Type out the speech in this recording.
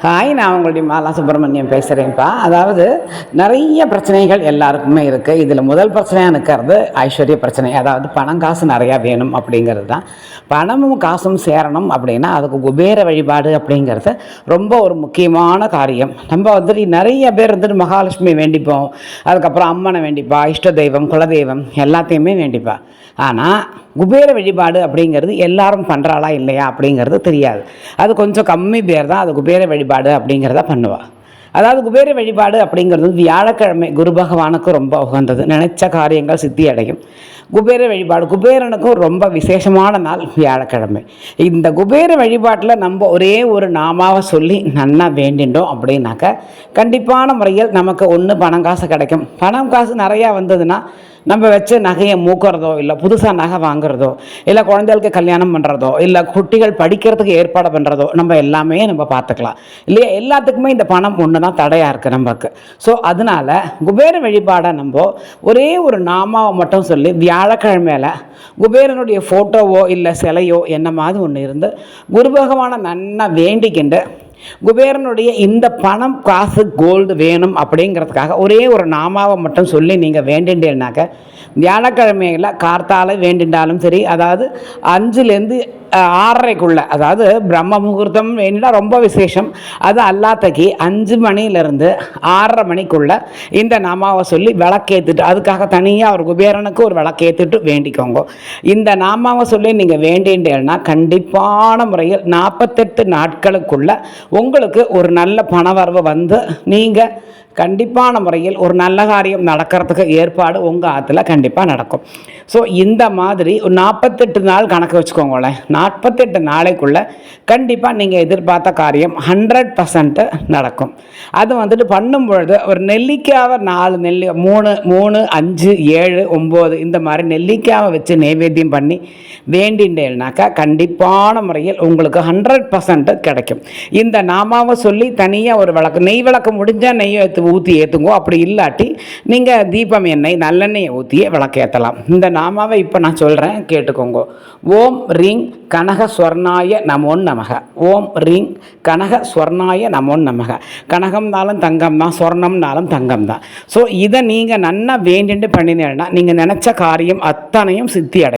Hi நான் உங்களுடைய மாலா சுப்பிரமணியம் பேசுகிறேன்ப்பா அதாவது நிறைய பிரச்சனைகள் எல்லாருக்குமே இருக்குது இதில் முதல் பிரச்சனையாக இருக்கிறது ஐஸ்வர்ய பிரச்சனை. அதாவது பணம் காசு நிறையா வேணும் அப்படிங்கிறது தான். பணமும் காசும் சேரணும் அப்படின்னா அதுக்கு குபேர வழிபாடு அப்படிங்கிறது ரொம்ப ஒரு முக்கியமான காரியம். நம்ம வந்துட்டு நிறைய பேர் வந்துட்டு மகாலட்சுமி வேண்டிப்போம். அதுக்கப்புறம் அம்மனை வேண்டிப்பா இஷ்ட தெய்வம் குலதெய்வம் எல்லாத்தையுமே வேண்டிப்பா. ஆனால் குபேர வழிபாடு அப்படிங்கிறது எல்லாரும் பண்ணுறாளா இல்லையா அப்படிங்கிறது தெரியாது. அது கொஞ்சம் கம்மி பேர் தான். அது குபேர வழிபாடு அப்படிங்கிறத பண்ணுவா. அதாவது குபேர வழிபாடு அப்படிங்கிறது வியாழக்கிழமை குரு பகவானுக்கு ரொம்ப உகந்தது. நினைச்ச காரியங்கள் சித்தி அடையும். குபேர வழிபாடு குபேரனுக்கும் ரொம்ப விசேஷமான நாள் வியாழக்கிழமை. இந்த குபேர வழிபாட்டில் நம்ம ஒரே ஒரு நாமாவை சொல்லி நன்னா வேண்டின்றோம் அப்படின்னாக்க கண்டிப்பான முறையில் நமக்கு ஒன்று பணம் காசு கிடைக்கும். பணம் காசு நிறையா வந்ததுன்னா நம்ம வச்ச நகையை மூக்கிறதோ இல்லை புதுசாக நகை வாங்குறதோ இல்லை குழந்தைகளுக்கு கல்யாணம் பண்ணுறதோ இல்லை குட்டிகள் படிக்கிறதுக்கு ஏற்பாடு பண்ணுறதோ நம்ம எல்லாமே நம்ம பார்த்துக்கலாம். இல்லையா? எல்லாத்துக்குமே இந்த பணம் ஒன்று தான் தடையாக இருக்குது நமக்கு. ஸோ அதனால குபேர வழிபாடை நம்ம ஒரே ஒரு நாமாவை மட்டும் சொல்லி வியாழக்கிழமையில் குபேரனுடைய ஃபோட்டோவோ இல்லை சிலையோ என்ன மாதிரி ஒன்று இருந்து குரு பகவானை நன்னா வேண்டிக்கிண்டு குபேரனுடைய இந்த பணம் காசு கோல்டு வேணும் அப்படிங்கிறதுக்காக ஒரே ஒரு நாமாவை மட்டும் சொல்லி நீங்கள் வேண்டின்றேன்னாக்க வியாழக்கிழமையில் கார்த்தால வேண்டின்றாலும் சரி அதாவது அஞ்சுலேருந்து ஆறரைக்குள்ள அதாவது பிரம்ம முகூர்த்தம் வேண்டினா ரொம்ப விசேஷம். அது அல்லாத்தக்கு அஞ்சு மணிலேருந்து ஆறரை மணிக்குள்ள இந்த நாமாவை சொல்லி விளக்கேற்றுட்டு அதுக்காக தனியாக ஒரு குபேரனுக்கு ஒரு விளக்கேற்றுட்டு வேண்டிக்கோங்க. இந்த நாமாவை சொல்லி நீங்கள் வேண்டின்றேன்னா கண்டிப்பான முறையில் நாற்பத்தெட்டு நாட்களுக்குள்ள உங்களுக்கு ஒரு நல்ல பணவரவு வந்து நீங்கள் கண்டிப்பான முறையில் ஒரு நல்ல காரியம் நடக்கிறதுக்கு ஏற்பாடு உங்கள் ஆற்றுல கண்டிப்பாக நடக்கும். ஸோ இந்த மாதிரி ஒரு நாற்பத்தெட்டு நாள் கணக்கு வச்சுக்கோங்களேன். நாற்பத்தெட்டு நாளைக்குள்ளே கண்டிப்பாக நீங்கள் எதிர்பார்த்த காரியம் ஹண்ட்ரட் பர்சன்ட்டு நடக்கும். அது வந்துட்டு பண்ணும் பொழுது ஒரு நெல்லிக்காவை நாலு நெல்லி மூணு மூணு அஞ்சு ஏழு ஒம்பது இந்த மாதிரி நெல்லிக்காவை வச்சு நைவேத்தியம் பண்ணி வேண்டின்றேன்னாக்கா கண்டிப்பான முறையில் உங்களுக்கு ஹண்ட்ரட் பர்சன்ட் கிடைக்கும். இந்த நாமாவை சொல்லி தனியாக ஒரு விளக்கு நெய் விளக்கு முடிஞ்சால் நெய் எடுத்து ஊற்றி ஏற்றுங்கோ அப்படி இல்லாட்டி நீங்கள் தீபம் எண்ணெய் நல்லெண்ணெயை ஊற்றியே விளக்கு ஏற்றலாம் இந்த நாமாவை இப்போ நான் சொல்கிறேன் கேட்டுக்கோங்க. ஓம் ரிங் கனக ஸ்வர்ணாய நமோன் நமக. ஓம் ரிங் கனக ஸ்வர்ணாய நமோன் நமக. கனகம்னாலும் தங்கம் தான் ஸ்வர்ணம்னாலும் தங்கம் தான் ஸோ இதை நீங்கள் நன்னா வேண்டிட்டு பண்ணினேன்னா நீங்கள் நினச்ச காரியம் அத்தனையும் சித்தி அடை